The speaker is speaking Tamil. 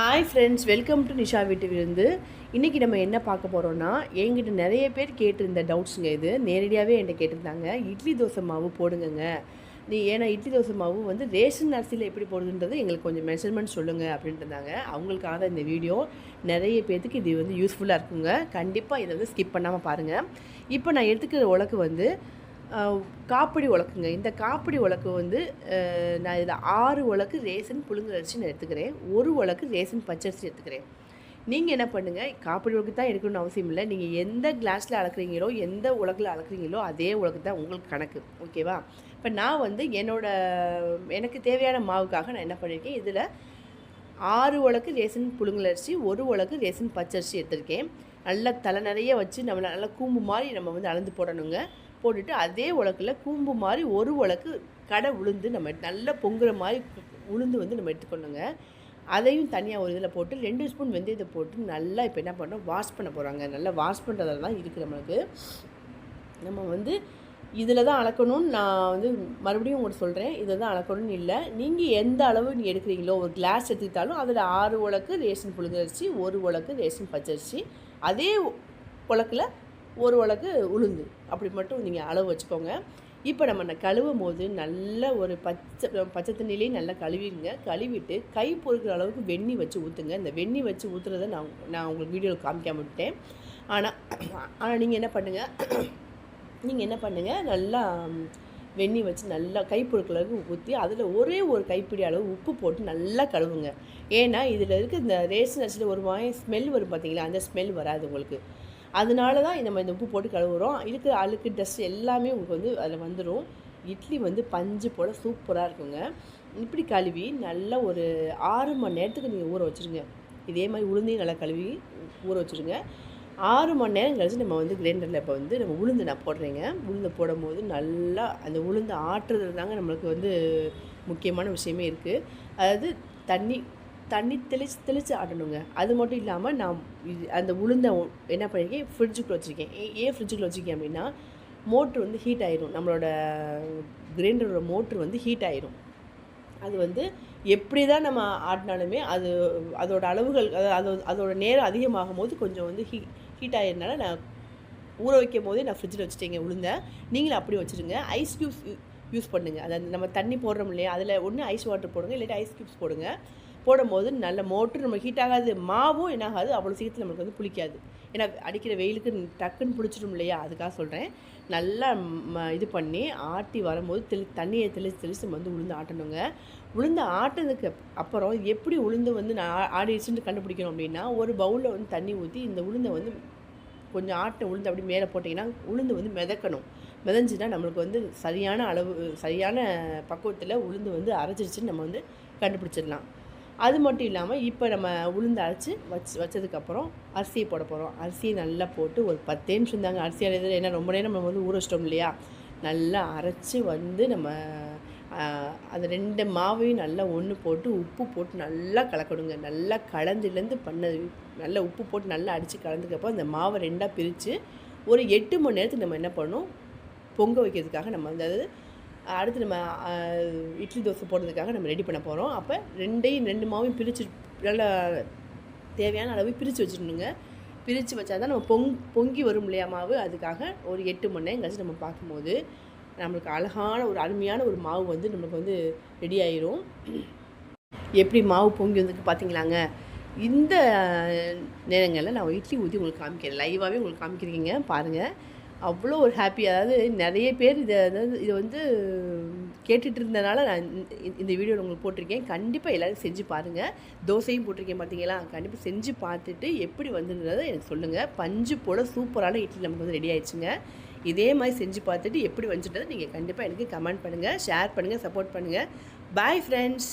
Hi friends welcome to Nisha வீட்டு விருந்து இன்றைக்கி நம்ம என்ன பார்க்க போகிறோன்னா என்கிட்ட நிறைய பேர் கேட்டிருந்த டவுட்ஸுங்க இது. நேரடியாகவே என்கிட்ட கேட்டிருந்தாங்க. இட்லி தோசை மாவு போடுங்கங்க. நீ ஏன்னா இட்லி தோசை மாவு வந்து ரேஷன் அரிசியில் எப்படி போடுதுன்றது எங்களுக்கு கொஞ்சம் மெஷர்மெண்ட் சொல்லுங்கள் அப்படின்ட்டு இருந்தாங்க. அவங்களுக்காக தான் இந்த வீடியோ நிறைய பேர்த்துக்கு இது வந்து யூஸ்ஃபுல்லாக இருக்குங்க. கண்டிப்பாக இதை வந்து ஸ்கிப் பண்ணாமல் பாருங்கள் இப்போ நான் எடுத்துக்கிற உலக்கு வந்து காப்பிடி உலக்குங்க. இந்த காப்பிடி உலக்கு வந்து நான் இதில் ஆறு உலக்கு ரேசன் புழுங்கல் அரிசி நான் எடுத்துக்கிறேன். ஒரு உலக்கு ரேசன் பச்சரிசி எடுத்துக்கிறேன். நீங்கள் என்ன பண்ணுங்கள் காப்பிடி உலக்கு தான் எடுக்கணும்னு அவசியம் இல்லை. நீங்கள் எந்த கிளாஸில் அளக்குறீங்களோ எந்த உலகில் அளக்குறீங்களோ அதே உலக்கு தான் உங்களுக்கு கணக்கு. ஓகேவா இப்போ நான் வந்து என்னோடய எனக்கு தேவையான மாவுக்காக நான் என்ன பண்ணியிருக்கேன் இதில் ஆறு உலக்கு ரேசன் புழுங்கல் அரிசி ஒரு உலக்கு ரேசன் பச்சரிசி எடுத்திருக்கேன். நல்லா தலை நிறைய வச்சு நம்ம நல்லா கூம்பு மாதிரி நம்ம வந்து அளந்து போடணுங்க. போட்டுட்டு அதே உலக்கில் கூம்பு மாதிரி ஒரு உலக்கு கடை உளுந்து நம்ம நல்லா பொங்குற மாதிரி உளுந்து வந்து நம்ம எடுத்துக்கணுங்க. அதையும் தனியாக ஒரு இதில் போட்டு ரெண்டு ஸ்பூன் வெந்தயத்தை போட்டு நல்லா இப்போ என்ன பண்ணோம் வாஷ் பண்ண போகிறாங்க நல்லா வாஷ் பண்ணுறதுல தான் இருக்குது நம்மளுக்கு. நம்ம வந்து இதில் தான் அளக்கணும்னு நான் வந்து மறுபடியும் உங்களுக்கு சொல்கிறேன் இதில் தான் அளக்கணும்னு இல்லை. நீங்கள் எந்த அளவு நீங்கள் எடுக்கிறீங்களோ ஒரு கிளாஸ் எடுத்துக்கிட்டாலும் அதில் ஆறு உலக்கு ரேஷன் புழுங்கரிசி ஒரு உலக்கு ரேஷன் பச்சரிசி. அதே உலக்கில் ஒரு அளவுக்கு உளுந்து. அப்படி மட்டும் நீங்கள் அளவு வச்சுக்கோங்க. இப்போ நம்ம ந- கழுவும் போது நல்ல ஒரு பச்சை பச்சை தண்ணியிலே நல்லா கழுவிங்க கழுவிட்டு கை பொறுக்கிற அளவுக்கு வெண்ணி வச்சு ஊற்றுங்க இந்த வெண்ணி வச்சு ஊற்றுறத நான் நான் உங்களுக்கு வீடியோவில் காமிக்காம விட்டேன் ஆனால் ஆனால் நீங்கள் என்ன பண்ணுங்கள் நீங்கள் என்ன பண்ணுங்கள் நல்லா ம், வெந்நி வச்சு நல்லா கைப்பொருட்கள் அளவுக்கு ஊற்றி அதில் ஒரே ஒரு கைப்பிடி அளவு உப்பு போட்டு நல்லா கழுவுங்க. ஏன்னா இதில் இருக்க இந்த ரேஷன் அரிசியில் ஒரு மாதிரி ஸ்மெல் வரும் பார்த்தீங்களா அந்த ஸ்மெல் வராது உங்களுக்கு. அதனால தான் நம்ம இந்த உப்பு போட்டு கழுவுறோம். இருக்கிற அழுக்கு டஸ்ட் எல்லாமே உங்களுக்கு வந்து அதில் வந்துடும் இட்லி வந்து பஞ்சு போல் சூப்பராக இருக்குங்க. இப்படி கழுவி நல்லா ஒரு ஆறு மணி நேரத்துக்கு நீங்கள் ஊற வச்சுருங்க. இதே மாதிரி உளுந்தையும் நல்லா கழுவி ஊற வச்சுருங்க. ஆறு மணி நேரம் கழிச்சு நம்ம வந்து கிரைண்டரில் இப்போ வந்து நம்ம உளுந்து நான் போடுறேங்க. உளுந்து போடும்போது நல்லா அந்த உளுந்து ஆட்டுறது தாங்க நம்மளுக்கு வந்து முக்கியமான விஷயமே இருக்குது அதாவது தண்ணி தண்ணி தெளித்து தெளித்து ஆடணுங்க அது மட்டும் இல்லாமல் நான் இது அந்த உளுந்தை என்ன பண்ணியிருக்கேன் ஃப்ரிட்ஜுக்குள்ளே வச்சுருக்கேன். ஏன் ஃப்ரிட்ஜுக்குள்ளே வச்சுருக்கேன் அப்படின்னா மோட்ரு வந்து ஹீட் ஆயிரும். நம்மளோட கிரைண்டரோட மோட்ரு வந்து ஹீட் ஆயிரும். அது வந்து எப்படி தான் நம்ம ஆட்டினாலுமே அது அதோட அளவுகள் அதாவது அதோட நேரம் அதிகமாகும் போது கொஞ்சம் வந்து ஹீ ஹீட் ஆகிருந்தால நான் ஊற வைக்கும் போதே நான் ஃப்ரிட்ஜில் வச்சுட்டேங்க உளுந்த. நீங்களும் அப்படி வச்சுருங்க. ஐஸ் க்யூப்ஸ் யூஸ் பண்ணுங்கள் அதாவது நம்ம தண்ணி போடுறோம் இல்லையா? அதில் ஒன்று ஐஸ் வாட்டர் போடுங்க இல்லாட்டி ஐஸ் க்யூப்ஸ் போடுங்க. போடும்போது நல்ல மோட்ரு நம்ம ஹீட் ஆகாது மாவும் என்ன ஆகாது அவ்வளோ சீக்கிரத்தில் நமக்கு வந்து புளிக்காது. ஏன்னா அடிக்கிற வெயிலுக்கு டக்குன்னு பிடிச்சிடும் இல்லையா? அதுக்காக சொல்கிறேன் நல்லா ம இது பண்ணி ஆட்டி வரும்போது தெளி தண்ணியை தெளித்து தெளித்து வந்து உளுந்து ஆட்டணுங்க. உளுந்து ஆட்டினதுக்கு அப்புறம் எப்படி உளுந்து வந்து நான் ஆ- ஆடிடுச்சுன்னு கண்டுபிடிக்கணும் அப்படின்னா ஒரு பவுலில் வந்து தண்ணி ஊற்றி இந்த உளுந்தை வந்து கொஞ்சம் ஆட்டை உளுந்து அப்படி மேலே போட்டிங்கன்னா உளுந்து வந்து மிதக்கணும். மிதஞ்சுன்னா நம்மளுக்கு வந்து சரியான அளவு சரியான பக்குவத்தில் உளுந்து வந்து அரைச்சிருச்சுன்னு நம்ம வந்து கண்டுபிடிச்சிடலாம். அது மட்டும் இல்லாமல் இப்போ நம்ம உளுந்து அரைச்சி வச்சு வச்சதுக்கப்புறம் அரிசியை போட போகிறோம் அரிசியை நல்லா போட்டு ஒரு பத்தே நிமிஷம் தாங்க அரிசி அரைது ஏன்னா ரொம்ப நேரம் நம்ம வந்து ஊற வச்சிட்டோம் இல்லையா? நல்லா அரைச்சி வந்து நம்ம அந்த ரெண்டு மாவையும் நல்லா ஒன்று போட்டு உப்பு போட்டு நல்லா கலக்கணுங்க. நல்லா கலந்துலேருந்து பண்ணது நல்லா உப்பு போட்டு நல்லா அடித்து கலந்துக்கப்போ அந்த மாவை ரெண்டாக பிரித்து ஒரு எட்டு மணி நேரத்துக்கு நம்ம என்ன பண்ணணும்? பொங்க வைக்கிறதுக்காக நம்ம வந்து அதாவது அடுத்து நம்ம இட்லி தோசை போடுறதுக்காக நம்ம ரெடி பண்ண போகிறோம் அப்போ ரெண்டையும் ரெண்டு மாவையும் பிரித்து நல்லா தேவையான அளவு பிரித்து வச்சிடணுங்க. பிரித்து வச்சா தான் நம்ம பொங் பொங்கி வரும் இல்லையா மாவு? அதுக்காக ஒரு எட்டு மணி நேரம் கழிச்சு நம்ம பார்க்கும்போது நம்மளுக்கு அழகான ஒரு அருமையான ஒரு மாவு வந்து நம்மளுக்கு வந்து ரெடி ஆயிரும். எப்படி மாவு பொங்கி வந்துருக்கு பார்த்தீங்களாங்க இந்த நேரங்களில் நான் இட்லி ஊற்றி உங்களுக்கு காமிக்கிறேன். லைவாகவே உங்களுக்கு காமிக்கிறீங்க. பாருங்கள் அவ்வளோ ஒரு ஹாப்பி அதாவது நிறைய பேர் இதை அதாவது இதை வந்து கேட்டுட்டு இருந்தனால நான் இந்த- இந்த வீடியோ உங்களுக்கு போட்டிருக்கேன். கண்டிப்பாக எல்லோரும் செஞ்சு பாருங்கள் தோசையும் போட்டிருக்கேன் பார்த்தீங்களா கண்டிப்பாக செஞ்சு பார்த்துட்டு எப்படி வந்துருந்ததை எனக்கு சொல்லுங்கள் பஞ்சு போல் சூப்பரான இட்லி நமக்கு வந்து ரெடி ஆயிடுச்சுங்க. இதே மாதிரி செஞ்சு பார்த்துட்டு எப்படி வந்துட்டதை நீங்கள் கண்டிப்பாக எனக்கு கமெண்ட் பண்ணுங்கள் ஷேர் பண்ணுங்கள் சப்போர்ட் பண்ணுங்கள் பாய் ஃப்ரெண்ட்ஸ்